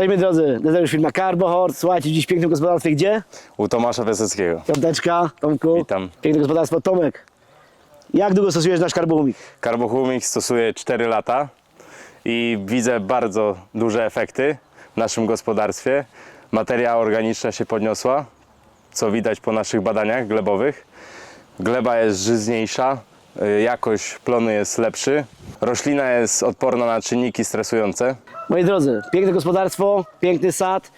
Cześć moi drodzy, Dezeusz firma Carbo Horse. Słuchajcie, dziś w pięknym gospodarstwie gdzie? U Tomasza Piaseckiego. Piąteczka, Tomku. Witam. Piękne gospodarstwo. Tomek, jak długo stosujesz nasz karbohumik? Carbohumix stosuje 4 lata i widzę bardzo duże efekty w naszym gospodarstwie. Materia organiczna się podniosła, co widać po naszych badaniach glebowych. Gleba jest żyzniejsza, y, jakość plonu jest lepszy. Roślina jest odporna na czynniki stresujące. Moi drodzy, piękne gospodarstwo, piękny sad.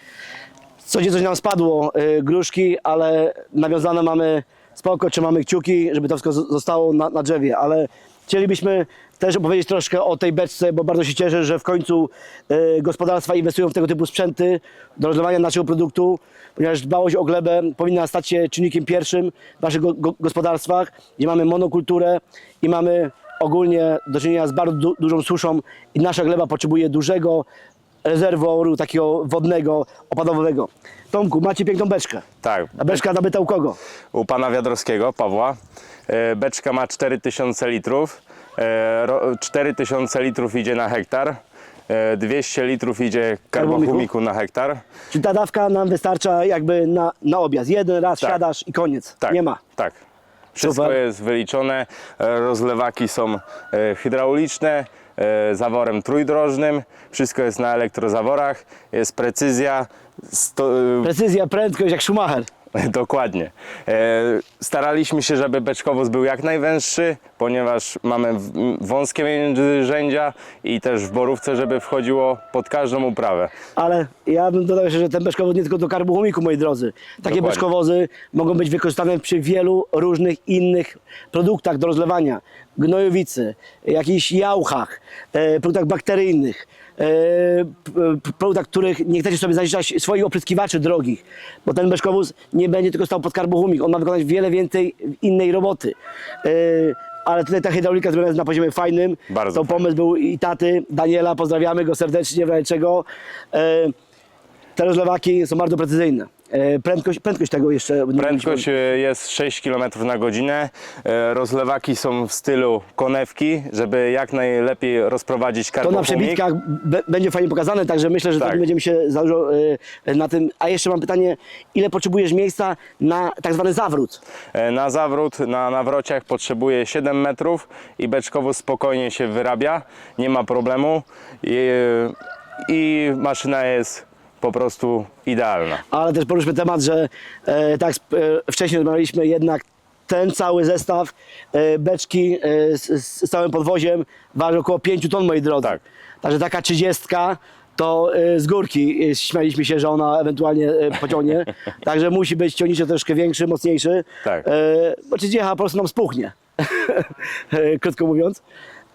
Co dzień coś nam spadło, y, gruszki, ale nawiązane mamy spoko, trzymamy kciuki, żeby to wszystko zostało na, na drzewie, ale chcielibyśmy też opowiedzieć troszkę o tej beczce, bo bardzo się cieszę, że w końcu y, gospodarstwa inwestują w tego typu sprzęty do rozlewania naszego produktu, ponieważ dbałość o glebę powinna stać się czynnikiem pierwszym w naszych go, go, gospodarstwach, gdzie mamy monokulturę i mamy ogólnie do czynienia z bardzo du dużą suszą i nasza gleba potrzebuje dużego rezerwoaru takiego wodnego, opadowego. Tomku, macie piękną beczkę. Tak, A beczka nabyta u kogo? u pana Wiadrowskiego, Pawła. E, Beczka ma 4000 litrów. E, ro- 4000 litrów idzie na hektar. E, 200 litrów idzie karbohumiku na hektar. Czyli ta dawka nam wystarcza jakby na, na objazd. Jeden raz Tak. siadasz i koniec. Tak, Nie ma. Tak. Wszystko Super. jest wyliczone. E, Rozlewaki są e, hydrauliczne, e, zaworem trójdrożnym. Wszystko jest na elektrozaworach. Jest precyzja. Sto, Precyzja, prędkość jak Schumacher. Dokładnie. E, staraliśmy się, żeby beczkowóz był jak najwęższy, ponieważ mamy wąskie międzyrzędzia i też w borówce, żeby wchodziło pod każdą uprawę. Ale ja bym dodał jeszcze, że ten beczkowóz nie tylko do karbohumiku, moi drodzy. Takie Dokładnie. beczkowozy mogą być wykorzystane przy wielu różnych innych produktach do rozlewania. Gnojowicy, jakichś jałchach, e, produktach bakteryjnych, e, p- p- produktach, których nie chcecie sobie zaliczać swoich opryskiwaczy drogich, bo ten beczkowóz nie będzie tylko stał pod karbohumik, on ma wykonać wiele więcej innej roboty. E, ale tutaj ta hydraulika zrobiona jest na poziomie fajnym. Bardzo To fajnie. pomysł był i taty Daniela, pozdrawiamy go serdecznie, w razie czego. E, te rozlewaki są bardzo precyzyjne. E, prędkość, prędkość tego jeszcze... Prędkość e, jest 6 km na godzinę. E, Rozlewaki są w stylu konewki, żeby jak najlepiej rozprowadzić To na przebitkach będzie fajnie pokazane, także myślę, że Tak. tak. będziemy się za dużo na tym. A jeszcze mam pytanie, ile potrzebujesz miejsca na tak zwany zawrót? E, Na zawrót na nawrociach potrzebuje 7 metrów i beczkowóz spokojnie się wyrabia, nie ma problemu i, i maszyna jest po prostu idealna. Ale też poruszmy temat, że e, tak e, wcześniej rozmawialiśmy, jednak ten cały zestaw e, beczki e, z, z całym podwoziem waży około 5 ton, moi drodzy. Tak. Także taka 30 to e, z górki e, śmialiśmy się, że ona ewentualnie e, pociągnie. Także musi być ciągniczy troszkę większy, mocniejszy. Tak. E, bo 30 po prostu nam spuchnie. E, Krótko mówiąc.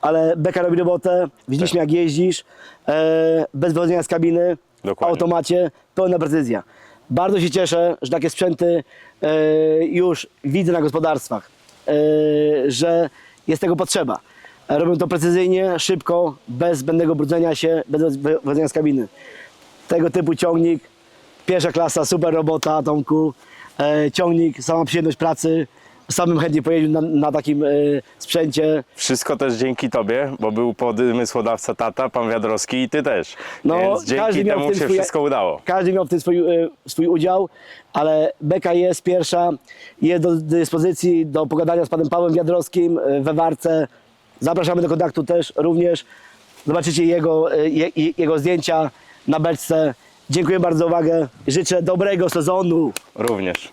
Ale beka robi robotę, widzieliśmy jak jeździsz, e, bez wychodzenia z kabiny, Dokładnie. automacie, pełna precyzja. Bardzo się cieszę, że takie sprzęty e, już widzę na gospodarstwach, e, że jest tego potrzeba. Robią to precyzyjnie, szybko, bez zbędnego brudzenia się, bez wy- wychodzenia z kabiny. Tego typu ciągnik, pierwsza klasa, super robota, Tomku. E, ciągnik, sama przyjemność pracy. Samym chętnie pojeździł na, na takim e, sprzęcie. Wszystko też dzięki Tobie, bo był pomysłodawca tata, pan Wiadrowski i Ty też. No, Więc każdy dzięki miał w temu tym się swój- wszystko udało. Każdy miał w tym swój, e, swój udział, ale beka jest pierwsza, jest do dyspozycji do pogadania z panem Pawłem Wiadrowskim e, we Warce. Zapraszamy do kontaktu też również. Zobaczycie jego, je, je- jego zdjęcia na beczce. Dziękuję bardzo za uwagę. Życzę dobrego sezonu. Również.